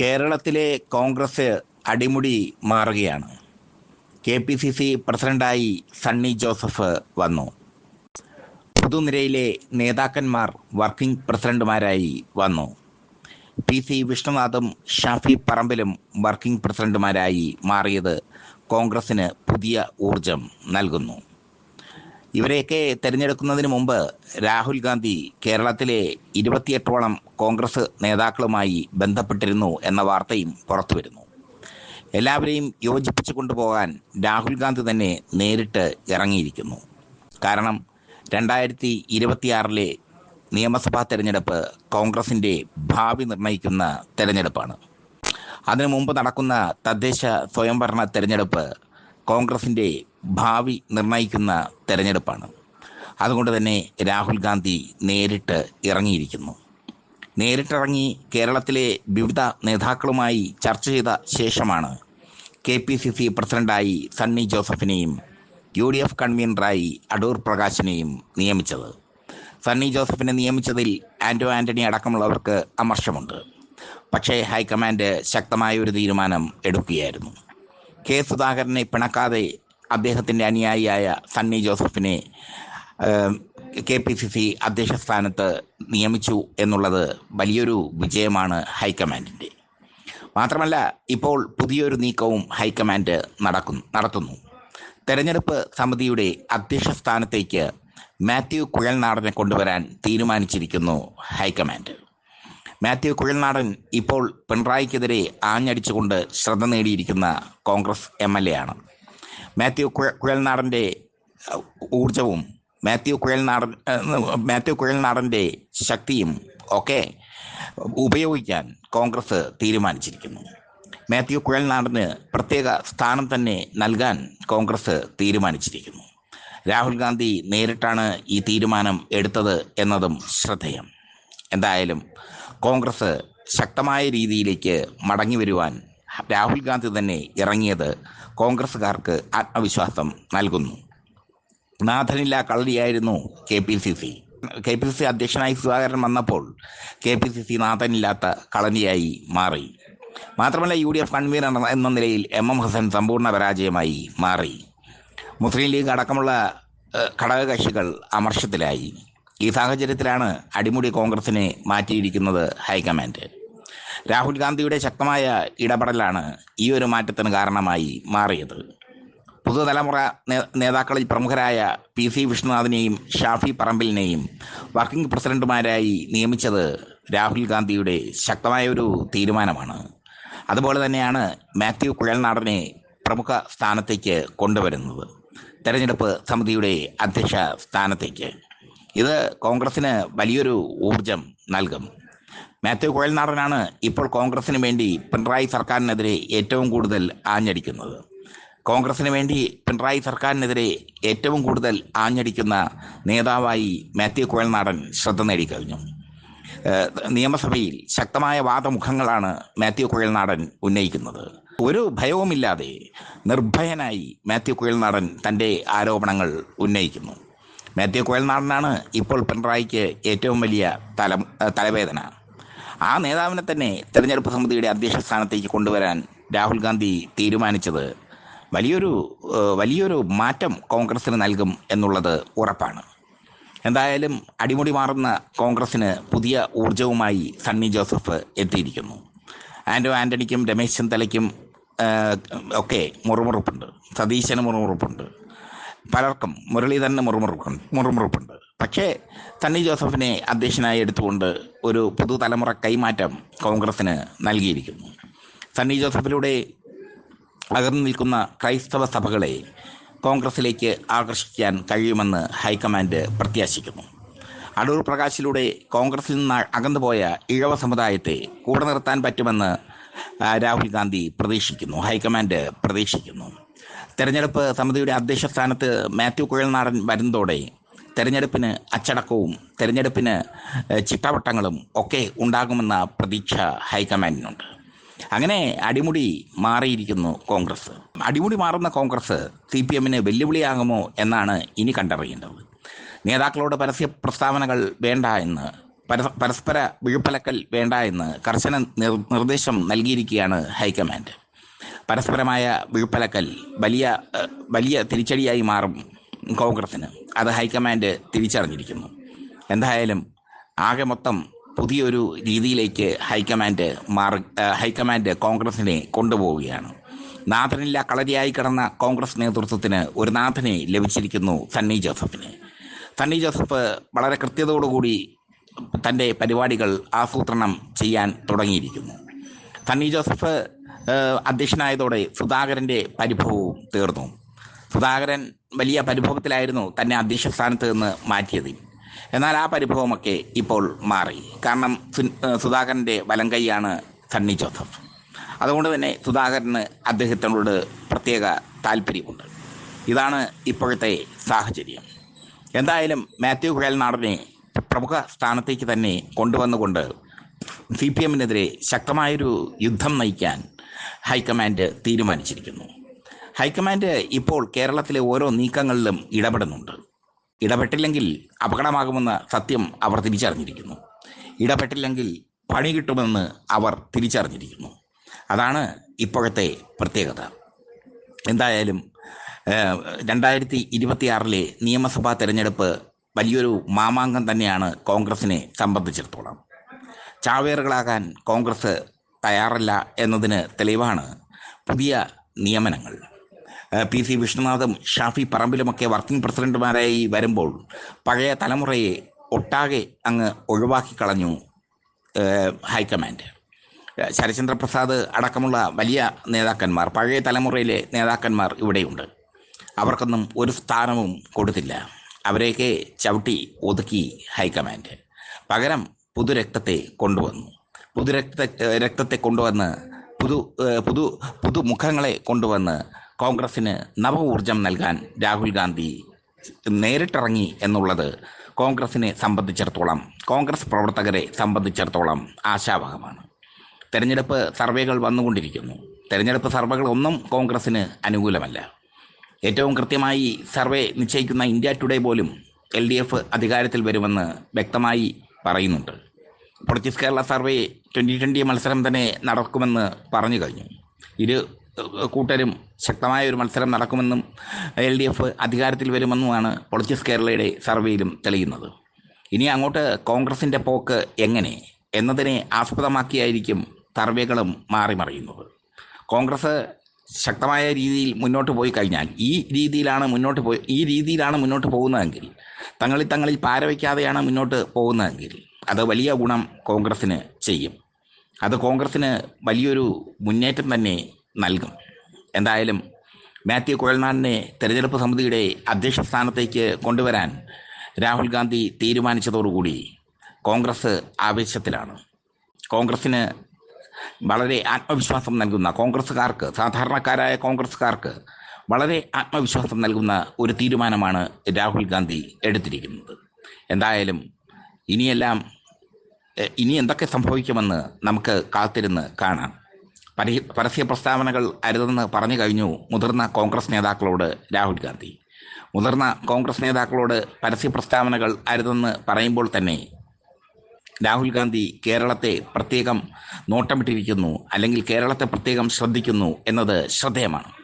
കേരളത്തിലെ കോൺഗ്രസ് അടിമുടി മാറുകയാണ്. കെ പി സി സി പ്രസിഡന്റായി സണ്ണി ജോസഫ് വന്നു. പുതുനിരയിലെ നേതാക്കന്മാർ വർക്കിംഗ് പ്രസിഡന്റുമാരായി വന്നു. പി സി വിഷ്ണുനാഥും ഷാഫി പറമ്പിലും വർക്കിംഗ് പ്രസിഡന്റുമാരായി മാറിയത് കോൺഗ്രസിന് പുതിയ ഊർജം നൽകുന്നു. ഇവരെയൊക്കെ തെരഞ്ഞെടുക്കുന്നതിന് മുമ്പ് രാഹുൽ ഗാന്ധി കേരളത്തിലെ ഇരുപത്തിയെട്ടോളം കോൺഗ്രസ് നേതാക്കളുമായി ബന്ധപ്പെട്ടിരുന്നു എന്ന വാർത്തയും പുറത്തുവരുന്നു എല്ലാവരെയും യോജിപ്പിച്ചു കൊണ്ടുപോകാൻ രാഹുൽ ഗാന്ധി തന്നെ നേരിട്ട് ഇറങ്ങിയിരിക്കുന്നു. കാരണം രണ്ടായിരത്തി ഇരുപത്തിയാറിലെ നിയമസഭാ തെരഞ്ഞെടുപ്പ് കോൺഗ്രസിന്റെ ഭാവി നിർണയിക്കുന്ന തെരഞ്ഞെടുപ്പാണ്. അതിനു മുമ്പ് നടക്കുന്ന തദ്ദേശ സ്വയംഭരണ തെരഞ്ഞെടുപ്പ് കോൺഗ്രസിന്റെ ഭാവി നിർണയിക്കുന്ന തെരഞ്ഞെടുപ്പാണ്. അതുകൊണ്ട് തന്നെ രാഹുൽ ഗാന്ധി നേരിട്ട് ഇറങ്ങിയിരിക്കുന്നു. നേരിട്ടിറങ്ങി കേരളത്തിലെ വിവിധ നേതാക്കളുമായി ചർച്ച ചെയ്ത ശേഷമാണ് കെ പി സി സി പ്രസിഡന്റായി സണ്ണി ജോസഫിനെയും യു ഡി എഫ് കൺവീനറായി അടൂർ പ്രകാശിനെയും നിയമിച്ചത്. സണ്ണി ജോസഫിനെ നിയമിച്ചതിൽ ആന്റോ ആന്റണി അടക്കമുള്ളവർക്ക് അമർഷമുണ്ട്. പക്ഷേ ഹൈക്കമാൻഡ് ശക്തമായ ഒരു തീരുമാനം എടുക്കുകയായിരുന്നു. കെ സുധാകരനെ പിണക്കാതെ അദ്ദേഹത്തിന്റെ അനുയായിയായ സണ്ണി ജോസഫിനെ കെ പി സി സി അധ്യക്ഷ സ്ഥാനത്ത് നിയമിച്ചു എന്നുള്ളത് വലിയൊരു വിജയമാണ് ഹൈക്കമാൻഡിന്റെ. മാത്രമല്ല ഇപ്പോൾ പുതിയൊരു നീക്കവും ഹൈക്കമാൻഡ് നടക്കുന്നു നടത്തുന്നു. തെരഞ്ഞെടുപ്പ് സമിതിയുടെ അധ്യക്ഷ സ്ഥാനത്തേക്ക് മാത്യു കുഴൽനാടനെ കൊണ്ടുവരാൻ തീരുമാനിച്ചിരിക്കുന്നു ഹൈക്കമാൻഡ്. മാത്യു കുഴൽനാടൻ ഇപ്പോൾ പിണറായിക്കെതിരെ ആഞ്ഞടിച്ചുകൊണ്ട് ശ്രദ്ധ നേടിയിരിക്കുന്ന കോൺഗ്രസ് എം എൽ എ ആണ്. മാത്യു കുഴ കുഴൽനാടന്റെ ഊർജവും മാത്യു കുഴൽനാടൻ മാത്യു കുഴൽനാടന്റെ ശക്തിയും ഒക്കെ ഉപയോഗിക്കാൻ കോൺഗ്രസ് തീരുമാനിച്ചിരിക്കുന്നു. മാത്യു കുഴൽനാടന് പ്രത്യേക സ്ഥാനം തന്നെ നൽകാൻ കോൺഗ്രസ് തീരുമാനിച്ചിരിക്കുന്നു. രാഹുൽ ഗാന്ധി നേരിട്ടാണ് ഈ തീരുമാനം എടുത്തത് എന്നതും ശ്രദ്ധേയം. എന്തായാലും കോൺഗ്രസ് ശക്തമായ രീതിയിലേക്ക് മടങ്ങി വരുവാൻ രാഹുൽ ഗാന്ധി തന്നെ ഇറങ്ങിയത് കോൺഗ്രസ്സുകാർക്ക് ആത്മവിശ്വാസം നൽകുന്നു. നാഥനില്ല കളരിയായിരുന്നു K P C C. K P C C അധ്യക്ഷനായി സുധാകരൻ വന്നപ്പോൾ കെ പി സി സി നാഥനില്ലാത്ത കളനിയായി മാറി. മാത്രമല്ല യു ഡി എഫ് കൺവീനർ എന്ന നിലയിൽ എം എം ഹസൻ സമ്പൂർണ പരാജയമായി മാറി. മുസ്ലിം ലീഗ് അടക്കമുള്ള ഘടകകക്ഷികൾ അമർഷത്തിലായി. ഈ സാഹചര്യത്തിലാണ് അടിമുടി കോൺഗ്രസിനെ മാറ്റിയിരിക്കുന്നത് ഹൈക്കമാൻഡ്. രാഹുൽ ഗാന്ധിയുടെ ശക്തമായ ഇടപെടലാണ് ഈ ഒരു മാറ്റത്തിന് കാരണമായി മാറിയത്. പുതുതലമുറ നേതാക്കളിൽ പ്രമുഖരായ പി സി വിഷ്ണുനാഥിനെയും ഷാഫി പറമ്പിലിനെയും വർക്കിംഗ് പ്രസിഡന്റുമാരായി നിയമിച്ചത് രാഹുൽ ഗാന്ധിയുടെ ശക്തമായ ഒരു തീരുമാനമാണ്. അതുപോലെ തന്നെയാണ് മാത്യു കുഴൽനാടനെ പ്രമുഖ സ്ഥാനത്തേക്ക് കൊണ്ടുവരുന്നത്. തെരഞ്ഞെടുപ്പ് സമിതിയുടെ അധ്യക്ഷ സ്ഥാനത്തേക്ക്. ഇത് കോൺഗ്രസിന് വലിയൊരു ഊർജം നൽകും. മാത്യു കോയൽനാടനാണ് ഇപ്പോൾ കോൺഗ്രസിന് വേണ്ടി പിണറായി സർക്കാരിനെതിരെ ഏറ്റവും കൂടുതൽ ആഞ്ഞടിക്കുന്നത്. കോൺഗ്രസിന് വേണ്ടി പിണറായി സർക്കാരിനെതിരെ ഏറ്റവും കൂടുതൽ ആഞ്ഞടിക്കുന്ന നേതാവായി മാത്യു കോയൽനാടൻ ശ്രദ്ധ നേടിക്കഴിഞ്ഞു. നിയമസഭയിൽ ശക്തമായ വാദമുഖങ്ങളാണ് മാത്യു കുഴൽനാടൻ ഉന്നയിക്കുന്നത്. ഒരു ഭയവുമില്ലാതെ നിർഭയനായി മാത്യു കുഴൽനാടൻ തന്റെ ആരോപണങ്ങൾ ഉന്നയിക്കുന്നു. മാത്യു കോയൽനാടനാണ് ഇപ്പോൾ പിണറായിക്ക് ഏറ്റവും വലിയ തല തലവേദന. ആ നേതാവിനെ തന്നെ തെരഞ്ഞെടുപ്പ് സമിതിയുടെ അധ്യക്ഷ സ്ഥാനത്തേക്ക് കൊണ്ടുവരാൻ രാഹുൽ ഗാന്ധി തീരുമാനിച്ചത് വലിയൊരു വലിയൊരു മാറ്റം കോൺഗ്രസ്സിന് നൽകും എന്നുള്ളത് ഉറപ്പാണ്. എന്തായാലും അടിമുടി മാറുന്ന കോൺഗ്രസ്സിന് പുതിയ ഊർജവുമായി സണ്ണി ജോസഫ് എത്തിയിരിക്കുന്നു. ആൻഡോ ആന്റണിക്കും രമേശ് ചെന്തലയ്ക്കും ഒക്കെ മുറുമുറുപ്പുണ്ട്. സതീശന് മുറുമുറുപ്പുണ്ട്. പലർക്കും മുരളീധരന് മുറുമുറുപ്പുണ്ട് മുറുമുറുപ്പുണ്ട്. പക്ഷേ സണ്ണി ജോസഫിനെ അധ്യക്ഷനായി എടുത്തുകൊണ്ട് ഒരു പുതുതലമുറ കൈമാറ്റം കോൺഗ്രസ്സിന് നൽകിയിരിക്കുന്നു. സണ്ണി ജോസഫിലൂടെ അകർന്നു നിൽക്കുന്ന ക്രൈസ്തവ സഭകളെ കോൺഗ്രസിലേക്ക് ആകർഷിക്കാൻ കഴിയുമെന്ന് ഹൈക്കമാൻഡ് പ്രത്യാശിക്കുന്നു. അടൂർ പ്രകാശിലൂടെ കോൺഗ്രസിൽ നിന്ന് അകന്നുപോയ ഇഴവ സമുദായത്തെ കൂടെ നിർത്താൻ പറ്റുമെന്ന് രാഹുൽ ഗാന്ധി പ്രതീക്ഷിക്കുന്നു ഹൈക്കമാൻഡ് പ്രതീക്ഷിക്കുന്നു. തെരഞ്ഞെടുപ്പ് സമിതിയുടെ അധ്യക്ഷ സ്ഥാനത്ത് മാത്യു കുഴൽനാടൻ വരുന്നതോടെ തെരഞ്ഞെടുപ്പിന് അച്ചടക്കവും തെരഞ്ഞെടുപ്പിന് ചിട്ടവട്ടങ്ങളും ഒക്കെ ഉണ്ടാകുമെന്ന പ്രതീക്ഷ ഹൈക്കമാൻഡിനുണ്ട്. അങ്ങനെ അടിമുടി മാറിയിരിക്കുന്നു കോൺഗ്രസ്. അടിമുടി മാറുന്ന കോൺഗ്രസ് സി പി എമ്മിന് വെല്ലുവിളിയാകുമോ എന്നാണ് ഇനി കണ്ടറിയേണ്ടത്. നേതാക്കളോട് പരസ്യ പ്രസ്താവനകൾ വേണ്ട എന്ന് പരസ്- പരസ്പര വിഴുപ്പലക്കൽ വേണ്ട എന്ന് കർശന നിർ- നിർദ്ദേശം നൽകിയിരിക്കുകയാണ് ഹൈക്കമാൻഡ്. പരസ്പരമായ വിഴുപ്പലക്കൽ വലിയ വലിയ തിരിച്ചടിയായി മാറും കോൺഗ്രസിന് അത് ഹൈക്കമാൻഡ് തിരിച്ചറിഞ്ഞിരിക്കുന്നു. എന്തായാലും ആകെ മൊത്തം പുതിയൊരു രീതിയിലേക്ക് ഹൈക്കമാൻഡ് മാറി ഹൈക്കമാൻഡ് കോൺഗ്രസിനെ കൊണ്ടുപോവുകയാണ്. നാഥനില്ല കളരിയായി കിടന്ന കോൺഗ്രസ് നേതൃത്വത്തിന് ഒരു നാഥനെ ലഭിച്ചിരിക്കുന്നു സണ്ണി ജോസഫിന്. സണ്ണി ജോസഫ് വളരെ കൃത്യതയോടുകൂടി തന്റെ പരിപാടികൾ ആസൂത്രണം ചെയ്യാൻ തുടങ്ങിയിരിക്കുന്നു. സണ്ണി ജോസഫ് അധ്യക്ഷനായതോടെ സുധാകരന്റെ പരിഭവവും തീർന്നു. സുധാകരൻ വലിയ പരിഭവത്തിലായിരുന്നു തന്നെ അധ്യക്ഷ സ്ഥാനത്ത് നിന്ന് മാറ്റിയത്. എന്നാൽ ആ പരിഭവമൊക്കെ ഇപ്പോൾ മാറി. കാരണം സുധാകരന്റെ വലം കൈയാണ് സണ്ണി ജോസഫ്. അതുകൊണ്ട് തന്നെ സുധാകരന് അദ്ദേഹത്തിനോട് പ്രത്യേക താല്പര്യമുണ്ട്. ഇതാണ് ഇപ്പോഴത്തെ സാഹചര്യം. എന്തായാലും മാത്യു കുഴൽനാടനെ പ്രമുഖ സ്ഥാനത്തേക്ക് തന്നെ കൊണ്ടുവന്നുകൊണ്ട് സി പി എമ്മിനെതിരെ ശക്തമായൊരു യുദ്ധം നയിക്കാൻ ഹൈക്കമാൻഡ് തീരുമാനിച്ചിരിക്കുന്നു. ഹൈക്കമാൻഡ് ഇപ്പോൾ കേരളത്തിലെ ഓരോ നീക്കങ്ങളിലും ഇടപെടുന്നുണ്ട്. ഇടപെട്ടില്ലെങ്കിൽ അപകടമാകുമെന്ന സത്യം അവർ തിരിച്ചറിഞ്ഞിരിക്കുന്നു. ഇടപെട്ടില്ലെങ്കിൽ പണി കിട്ടുമെന്ന് അവർ തിരിച്ചറിഞ്ഞിരിക്കുന്നു. അതാണ് ഇപ്പോഴത്തെ പ്രത്യേകത. എന്തായാലും രണ്ടായിരത്തി ഇരുപത്തിയാറിലെ നിയമസഭാ തെരഞ്ഞെടുപ്പ് വലിയൊരു മാമാങ്കം തന്നെയാണ് കോൺഗ്രസിനെ സംബന്ധിച്ചിടത്തോളം. ചാവേറുകളാകാൻ കോൺഗ്രസ് തയ്യാറല്ല എന്നതിന് തെളിവാണ് പുതിയ നിയമനങ്ങൾ. പി സി വിഷ്ണുനാഥും ഷാഫി പറമ്പിലുമൊക്കെ വർക്കിംഗ് പ്രസിഡന്റുമാരായി വരുമ്പോൾ പഴയ തലമുറയെ ഒട്ടാകെ അങ്ങ് ഒഴിവാക്കി കളഞ്ഞു ഹൈക്കമാൻഡ്. ശരചന്ദ്ര പ്രസാദ് അടക്കമുള്ള വലിയ നേതാക്കന്മാർ പഴയ തലമുറയിലെ നേതാക്കന്മാർ ഇവിടെയുണ്ട്. അവർക്കൊന്നും ഒരു സ്ഥാനവും കൊടുത്തില്ല. അവരെയൊക്കെ ചവിട്ടി ഒതുക്കി ഹൈക്കമാൻഡ്. പകരം പുതുരക്തത്തെ കൊണ്ടുവന്നു. പുതുരക്ത രക്ത രക്തത്തെ കൊണ്ടുവന്ന് പുതു പുതു പുതു പുതുമുഖങ്ങളെ കൊണ്ടുവന്ന് കോൺഗ്രസിന് നവ ഊർജം നൽകാൻ രാഹുൽ ഗാന്ധി നേരിട്ടിറങ്ങി എന്നുള്ളത് കോൺഗ്രസിനെ സംബന്ധിച്ചിടത്തോളം കോൺഗ്രസ് പ്രവർത്തകരെ സംബന്ധിച്ചിടത്തോളം ആശാവഹമാണ്. തെരഞ്ഞെടുപ്പ് സർവേകൾ വന്നുകൊണ്ടിരിക്കുന്നു. തെരഞ്ഞെടുപ്പ് സർവേകൾ ഒന്നും കോൺഗ്രസിന് അനുകൂലമല്ല. ഏറ്റവും കൃത്യമായി സർവേ നിശ്ചയിക്കുന്ന ഇന്ത്യ ടുഡേ പോലും എൽ ഡി എഫ് അധികാരത്തിൽ വരുമെന്ന് വ്യക്തമായി പറയുന്നുണ്ട്. Politics Kerala survey twenty twenty മത്സരം തന്നെ നടക്കുമെന്ന് പറഞ്ഞു കഴിഞ്ഞു. ഇരു കൂട്ടരും ശക്തമായ ഒരു മത്സരം നടക്കുമെന്നും എൽ ഡി എഫ് അധികാരത്തിൽ വരുമെന്നുമാണ് പൊളിറ്റിക്സ് കേരളയുടെ സർവേയിലും തെളിയുന്നത്. ഇനി അങ്ങോട്ട് കോൺഗ്രസിന്റെ പോക്ക് എങ്ങനെ എന്നതിനെ ആസ്പദമാക്കിയായിരിക്കും സർവേകളും മാറി മറിയുന്നത് കോൺഗ്രസ് ശക്തമായ രീതിയിൽ മുന്നോട്ട് പോയി കഴിഞ്ഞാൽ ഈ രീതിയിലാണ് മുന്നോട്ട് പോയി ഈ രീതിയിലാണ് മുന്നോട്ട് പോകുന്നതെങ്കിൽ തങ്ങളിൽ തങ്ങളിൽ പാര വയ്ക്കാതെയാണ് മുന്നോട്ട് പോകുന്നതെങ്കിൽ അത് വലിയ ഗുണം കോൺഗ്രസ്സിന് ചെയ്യും. അത് കോൺഗ്രസ്സിന് വലിയൊരു മുന്നേറ്റം തന്നെ നൽകും. എന്തായാലും മാത്യു കുഴൽനാടിനെ തെരഞ്ഞെടുപ്പ് സമിതിയുടെ അധ്യക്ഷ സ്ഥാനത്തേക്ക് കൊണ്ടുവരാൻ രാഹുൽ ഗാന്ധി തീരുമാനിച്ചതോടുകൂടി കോൺഗ്രസ് ആവേശത്തിലാണ്. കോൺഗ്രസ്സിന് വളരെ ആത്മവിശ്വാസം നൽകുന്ന കോൺഗ്രസ്സുകാർക്ക് സാധാരണക്കാരായ കോൺഗ്രസ്സുകാർക്ക് വളരെ ആത്മവിശ്വാസം നൽകുന്ന ഒരു തീരുമാനമാണ് രാഹുൽ ഗാന്ധി എടുത്തിരിക്കുന്നത്. എന്തായാലും ഇനിയെല്ലാം ഇനി എന്തൊക്കെ സംഭവിക്കുമെന്ന് നമുക്ക് കാത്തിരുന്ന് കാണാം. പരി പരസ്യ പ്രസ്താവനകൾ അരുതെന്ന് പറഞ്ഞു കഴിഞ്ഞു മുതിർന്ന കോൺഗ്രസ് നേതാക്കളോട് രാഹുൽ ഗാന്ധി. മുതിർന്ന കോൺഗ്രസ് നേതാക്കളോട് പരസ്യ പ്രസ്താവനകൾ അരുതെന്ന് പറയുമ്പോൾ തന്നെ രാഹുൽ ഗാന്ധി കേരളത്തെ പ്രത്യേകം നോട്ടമിട്ടിരിക്കുന്നു അല്ലെങ്കിൽ കേരളത്തെ പ്രത്യേകം ശ്രദ്ധിക്കുന്നു എന്നത് ശ്രദ്ധേയമാണ്.